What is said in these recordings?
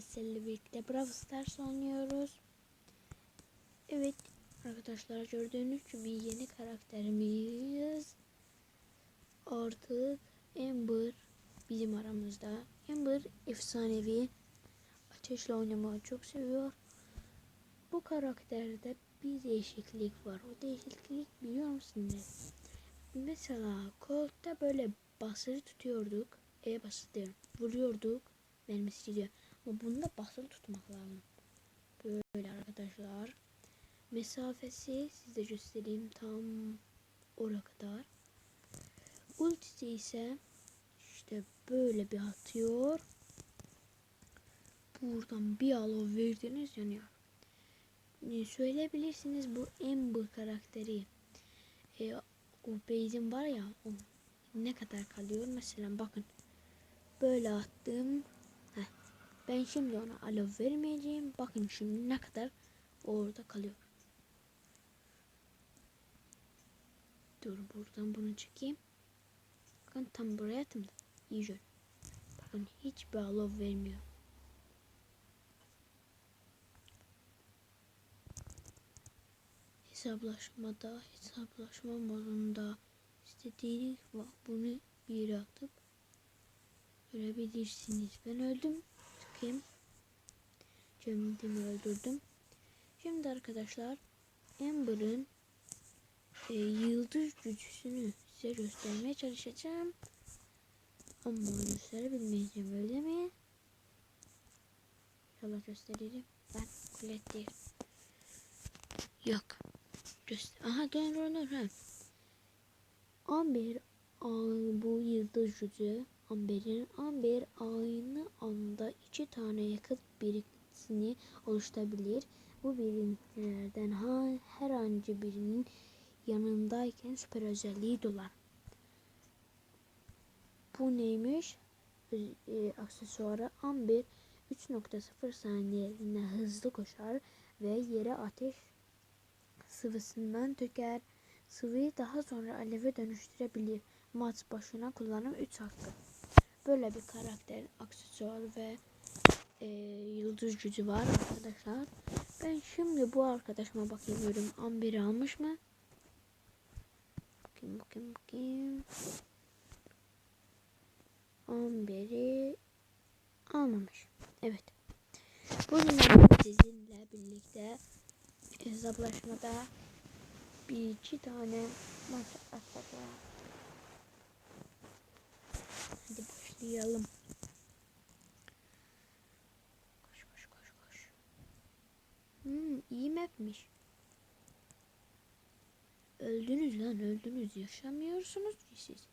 sizlerle birlikte Brawl Stars oynuyoruz. Evet arkadaşlar gördüğünüz gibi yeni karakterimiz artık Amber bizim aramızda. Amber efsanevi ateşle oynamayı çok seviyor. Bu karakterde bir değişiklik var. O değişiklik biliyor musunuz? Mesela koltukta böyle basılı tutuyorduk. E basılı diyorum. Vuruyorduk. Vermesi gidiyor. Ama bunda basılı tutmak lazım. Böyle arkadaşlar. Mesafesi size göstereyim tam oraya kadar. Ultisi ise işte böyle bir atıyor. Buradan bir alo verdiniz yanıyor. E, söyleyebilirsiniz bu Amber karakteri. E, o base'in var ya o ne kadar kalıyor mesela bakın böyle attım. Ben şimdi ona alo vermeyeceğim bakın şimdi ne kadar orada kalıyor. Dur buradan bunu çekeyim. Bakın tam buraya attım da. İyi gör bakın hiçbir alo vermiyor. Hesaplaşmada hesaplaşma modunda istediğiniz bunu bir atıp görebilirsiniz. Ben öldüm. Çıkayım. Kendimi öldürdüm. Şimdi arkadaşlar Amber'ın e, yıldız gücüsünü size göstermeye çalışacağım. Ama gösterebilmeyeceğim öyle mi? İnşallah gösteririm. Ben kulet değil. Yok. Göster. Aha dur dur. Ha. Amber ağ- bu yıldız gücü Amber'in Amber aynı anda iki tane yakıt birikintisini oluşturabilir. Bu birikintilerden ha- herhangi birinin yanındayken süper özelliği dolar. Bu neymiş? Öz- e, aksesuarı Amber 3.0 saniyeliğine hızlı koşar ve yere ateş sıvısından döker. Sıvıyı daha sonra aleve dönüştürebilir. Maç başına kullanım 3 hakkı. Böyle bir karakter, aksesuar ve e, yıldız gücü var arkadaşlar. Ben şimdi bu arkadaşıma bakayım diyorum. Amber'i almış mı? Bakayım bakayım bakayım. Amber'i almamış. Evet. Bugün sizinle birlikte hesaplaşmada bir iki tane maç atacağım. Hadi başlayalım. Koş koş koş koş. Hmm, iyi mapmiş. Öldünüz lan öldünüz. Yaşamıyorsunuz ki siz.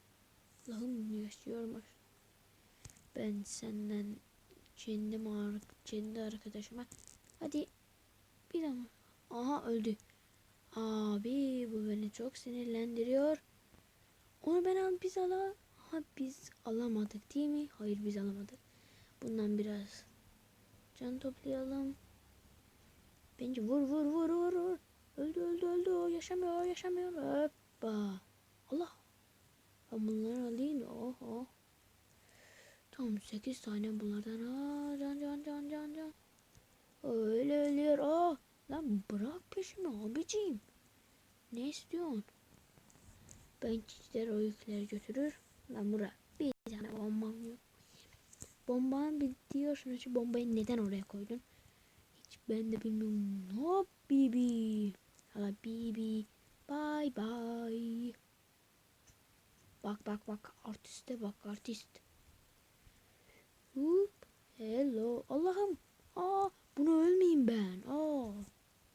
Allah'ım yaşıyormuş. Ben senden kendim ar kendi arkadaşıma hadi bir daha aha öldü. Abi bu beni çok sinirlendiriyor. Onu ben al biz ala. Ha biz alamadık değil mi? Hayır biz alamadık. Bundan biraz can toplayalım. Bence vur vur vur vur vur. Öldü öldü öldü. Yaşamıyor yaşamıyor. Hoppa. Allah. Ben bunları alayım. Oh oh. Tamam 8 tane bunlardan. Aa, can can can can can. Öyle ölüyor. Aa, lan bırak peşimi abiciğim. Ne istiyorsun? Ben çiçekler o yükleri götürür. Lan bırak. Bir tane bombam yok. Bomban bitiyor. Şu bombayı neden oraya koydun? Hiç ben de bilmiyorum. Hop bibi. Hala bibi. Bye bye. Bak bak bak artiste bak artist. Hup. Hello. Allah'ım. Aa bunu ölmeyeyim ben. Aa.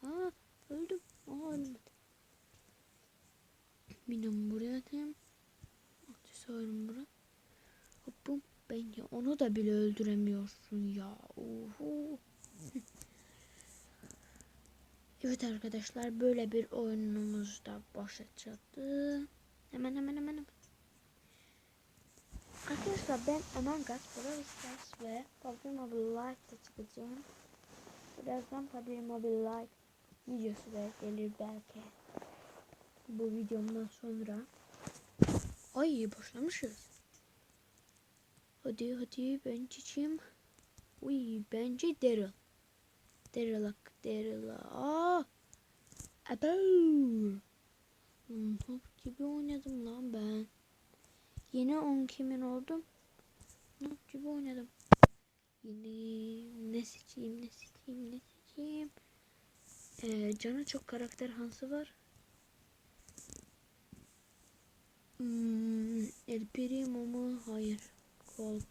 Ha öldüm. Aa ölmedim. Benim buraya atayım. Aksesuarım bura. Hopum. Ben ya onu da bile öldüremiyorsun ya. Uhu. evet arkadaşlar böyle bir oyunumuz da başlayacaktı. Hemen hemen hemen hemen. Arkadaşlar ben Among Us, Brawl Stars ve PUBG Mobile Lite'da çıkacağım. Birazdan PUBG Mobile Lite videosu da gelir belki. Bu videomdan sonra. Ay başlamışız. Hadi hadi ben çiçeğim. Uy bence Daryl. Daryl'a Daryl'a. Aa. Abo. Hmm, Hop gibi oynadım lan ben. Yine 10 kimin oldum? Hop gibi oynadım. Yine ne seçeyim ne seçeyim ne seçeyim. Ee, canı çok karakter hansı var. Hmm, El Primo mu? Hayır. Colt.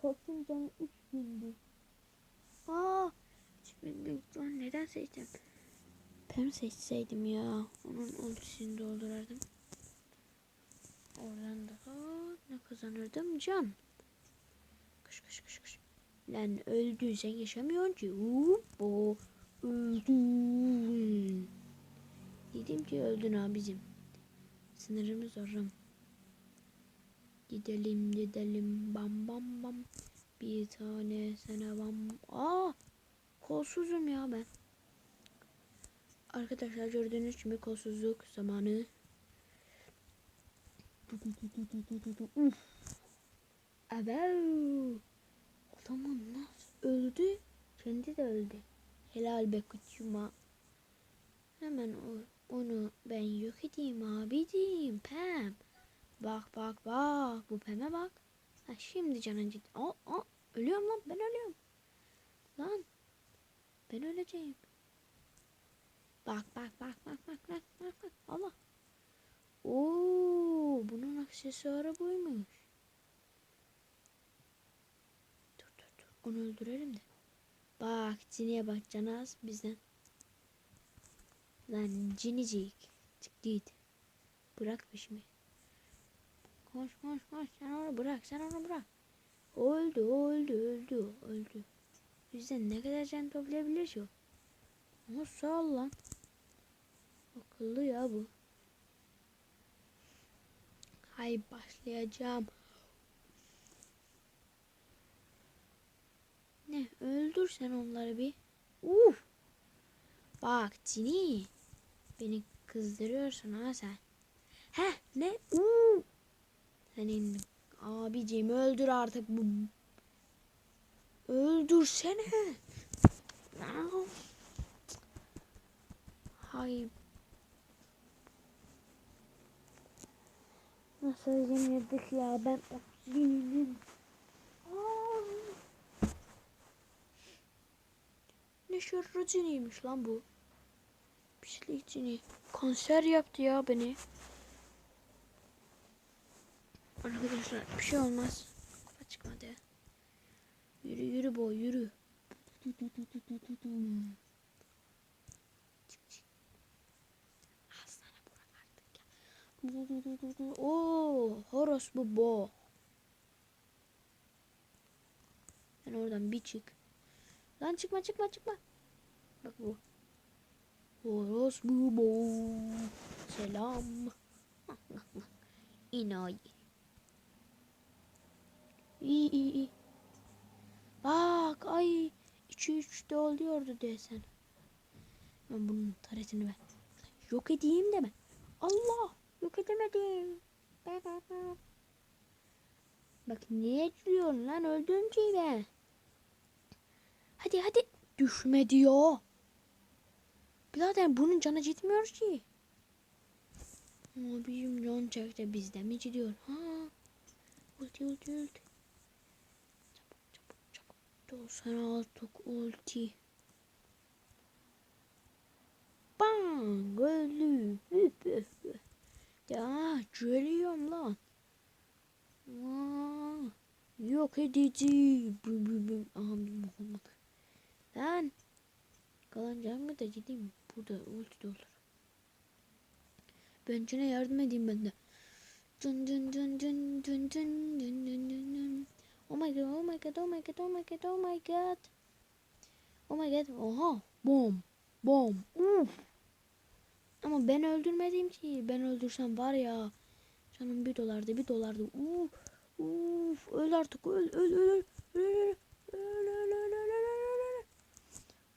Colt'un canı 3000'di. Aa! 3000'di. Lan neden seçtim? Ben seçseydim ya. Onun ultisini doldurardım. Oradan da ne kazanırdım? Can. Kış kış kış kış. Lan öldün sen yaşamıyorsun ki. Hoppo. Öldün. Dedim ki öldün abicim. Sınırımız oram. Gidelim gidelim bam bam bam. Bir tane sana bam. Aa! Kolsuzum ya ben. Arkadaşlar gördüğünüz gibi kolsuzluk zamanı. Abav. Adamın nasıl öldü? Kendi de öldü. Helal be kuçuma. Hemen o, onu ben yok edeyim abicim. Pem. Bak bak bak. Bu Pem'e bak. Ha, şimdi canın ciddi. Aa, aa, ölüyorum lan ben ölüyorum. Lan. Ben öleceğim. Bak bak bak bak bak bak bak bak. Allah. Oo, bunun aksesuarı buymuş. Dur dur dur. Onu öldürelim de. Bak Cini'ye bak canı az bizden. Lan Cinicik. Çık git. Bırak peşimi. Koş koş koş. Sen onu bırak. Sen onu bırak. Öldü. Öldü. Öldü. Öldü. Bizden ne kadar can toplayabilir ki? Ama sağ ol lan. Akıllı ya bu. Hay başlayacağım. Ne öldür sen onları bir. Uf. Bak Cini. Beni kızdırıyorsun ha sen. He ne? Uf. Senin abicim öldür artık bu. Öldürsene. Hay. Nasıl yenildik ya ben yenildim. Ne şarjınıymış lan bu. Pislik cini. Kanser yaptı ya beni. Arkadaşlar bir şey olmaz. Kafa çıkmadı. Yürü yürü boy yürü. Oo, horos bu bo. Sen oradan bir çık. Lan çıkma çıkma çıkma. Bak bu. Horos bu bo. Selam. İnayi. İyi iyi iyi. Bak ay. 2 3'te oluyordu desen. Ben bunun taretini ben. Yok edeyim deme. Allah. Yok edemedim. Bak niye diyorsun lan öldüm ki ben. Hadi hadi. Düşme diyor. Birader bunun canı gitmiyor ki. Ama bizim can çekti bizde mi gidiyor? Ha. Ulti ulti ulti. Çabuk çabuk çabuk. Dur sana artık ulti. Bang öldü. Ya geliyorum lan. Aa, yok edici. Aha olmadı. Lan. Kalan canımı da gideyim. Burada ulti de olur. Bencine yardım edeyim ben de. Dun dun dun dun dun dun dun dun dun dun. Oh my god, oh my god, oh my god, oh my god, oh my god. Oh my god, oha. Bom, bom, uf. Ama ben öldürmedim ki. Ben öldürsem var ya. Canım bir dolardı, bir dolardı. Uf, uf. Öl artık, öl, öl, öl, öl, öl, öl, öl, öl.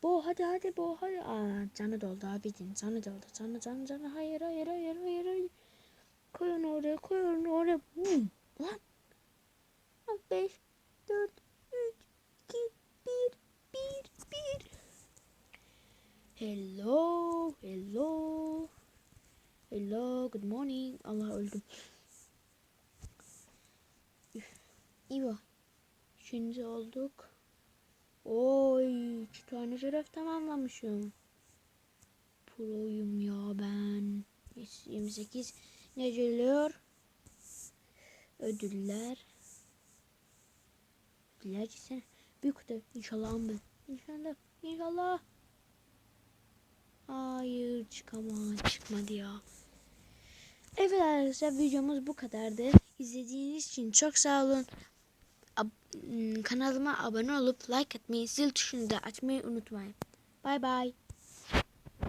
Bo hadi hadi bo hadi. Aa, canı doldu abicim canı doldu canı canı canı hayır hayır hayır hayır. hayır. Koy onu oraya koy onu oraya. Bum. Lan. 5, 4, 3, 2, 1, 1, 1. Hello, hello. Hello, good morning. Allah öldüm. Üf. İyi bak. Üçüncü olduk. Oy, iki tane görev tamamlamışım. Proyum ya ben. Yes, 28 ne geliyor? Ödüller. Ödüller gitsene. Büyük ödev. İnşallah ben. İnşallah. İnşallah. Hayır çıkama çıkmadı ya. Evet arkadaşlar videomuz bu kadardı. İzlediğiniz için çok sağ olun. Kanalıma abone olup like atmayı, zil tuşunu da açmayı unutmayın. Bay bay.